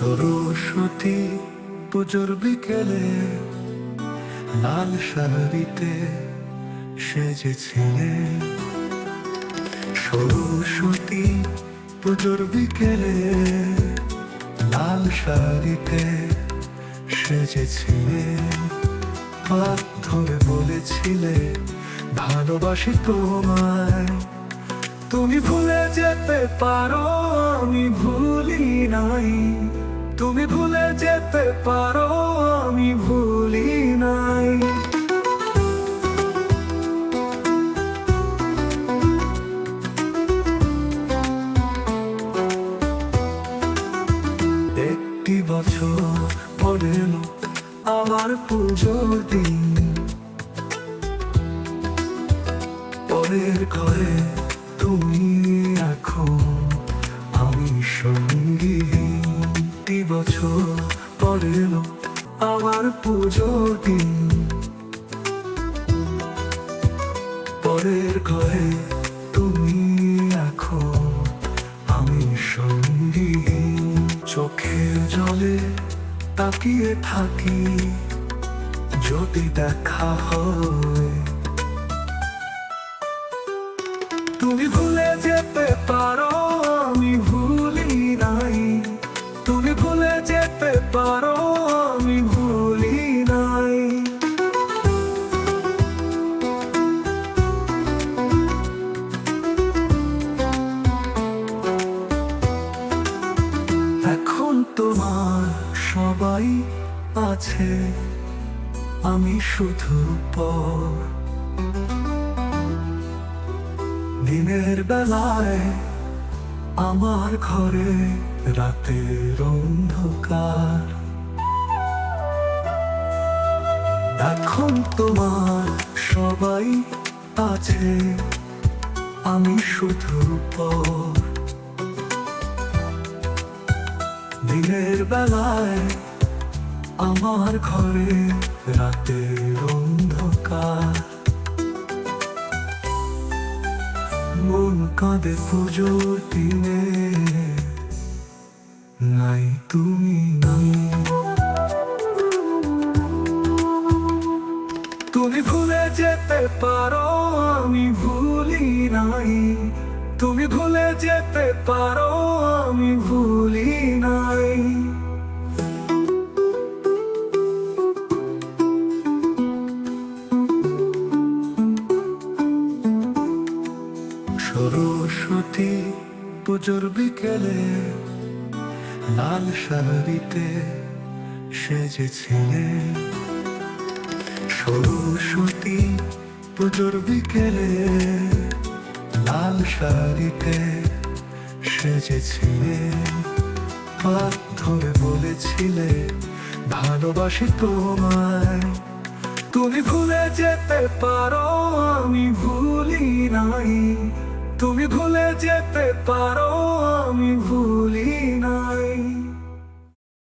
সরস্বতী পুজোর বিকেলে লাল শাড়িতে সেজেছিলে। সরস্বতী পুজোর বিকেলে লাল শাড়িতে সেজেছিলে। ধরে বলেছিলে, ভালোবাসি তোমায়। তুমি ভুলে যেতে পারো, আমি ভুলি নাই। তুমি ভুলে যেতে পারো, আমি ভুলি নাই। একটি বছর পরে আমার পুজোর দিন। পরের ঘরে তুমি আমার পুজোর দিন পরের ঘরে তুমি এখন আমি সঙ্গী। চোখের জলে তাকিয়ে থাকি, যদি দেখা হয়। তুমি ভুলে যেতে পারো, আমি ভুলি নাই। তুমি ভুলে যেতে পারো তোমার সবাই আছে, আমি শুধু পর। দিনের বেলায় আমার ঘরে রাতের অন্ধকার। এখন তোমার সবাই আছে, আমি শুধু পর। দিনের বেলায় আমার ঘরে রাতের অন্ধকার। মন কাঁদে পুজোর দিনে, নাই তুমি নাই। তুমি ভুলে যেতে পারো, আমি ভুলি নাই। তুমি ভুলে যেতে পারো, আমি ভুলি নাই। সরস্বতী পুজোর বিকেলে, লাল শাড়িতে সেজেছিলে। সরস্বতী পুজোর বিকেলে লাল শাড়িতে সেজেছিলে ধরে বলেছিলে, ভালোবাসি তোমায়। তুমি ভুলে যেতে পারো, আমি ভুলি নাই। তুমি ভুলে যেতে পারো, আমি ভুলি নাই।